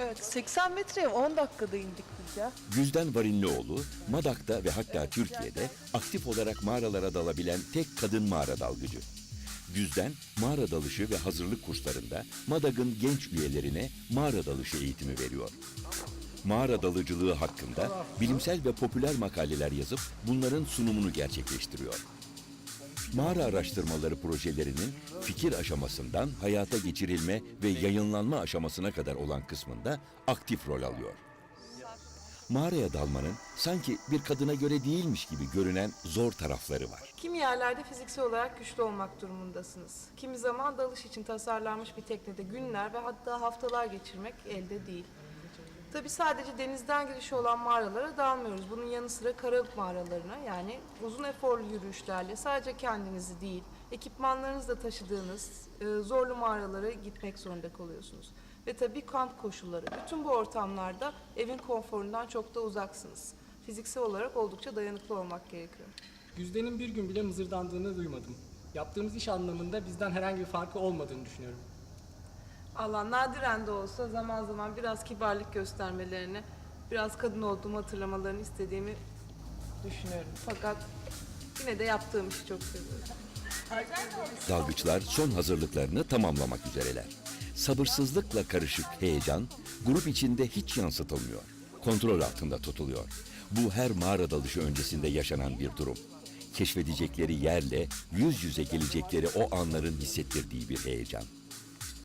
Evet 80 metreye 10 dakikada indik biz ya. Güzden Varinlioğlu, Madak'ta ve hatta Türkiye'de aktif olarak mağaralara dalabilen tek kadın mağara dalgıcı. Güzden, mağara dalışı ve hazırlık kurslarında Madak'ın genç üyelerine mağara dalışı eğitimi veriyor. Mağara dalıcılığı hakkında bilimsel ve popüler makaleler yazıp bunların sunumunu gerçekleştiriyor. Mağara araştırmaları projelerinin fikir aşamasından hayata geçirilme ve yayınlanma aşamasına kadar olan kısmında aktif rol alıyor. Mağaraya dalmanın sanki bir kadına göre değilmiş gibi görünen zor tarafları var. Kimi yerlerde fiziksel olarak güçlü olmak durumundasınız. Kimi zaman dalış için tasarlanmış bir teknede günler ve hatta haftalar geçirmek elde değil. Tabi sadece denizden girişi olan mağaralara dalmıyoruz. Bunun yanı sıra kara mağaralarına yani uzun eforlu yürüyüşlerle sadece kendinizi değil, ekipmanlarınızı da taşıdığınız e, zorlu mağaralara gitmek zorunda kalıyorsunuz. Ve tabii kamp koşulları. Bütün bu ortamlarda evin konforundan çok da uzaksınız. Fiziksel olarak oldukça dayanıklı olmak gerekiyor. Güzde'nin bir gün bile mızırdandığını duymadım. Yaptığımız iş anlamında bizden herhangi bir farkı olmadığını düşünüyorum. Allah nadiren de olsa zaman zaman biraz kibarlık göstermelerini, biraz kadın olduğumu hatırlamalarını istediğimi düşünüyorum. Fakat yine de yaptığım işi çok seviyorum. Dalgıçlar son hazırlıklarını tamamlamak üzereler. Sabırsızlıkla karışık heyecan grup içinde hiç yansıtılmıyor. Kontrol altında tutuluyor. Bu her mağara dalışı öncesinde yaşanan bir durum. Keşfedecekleri yerle yüz yüze gelecekleri o anların hissettirdiği bir heyecan.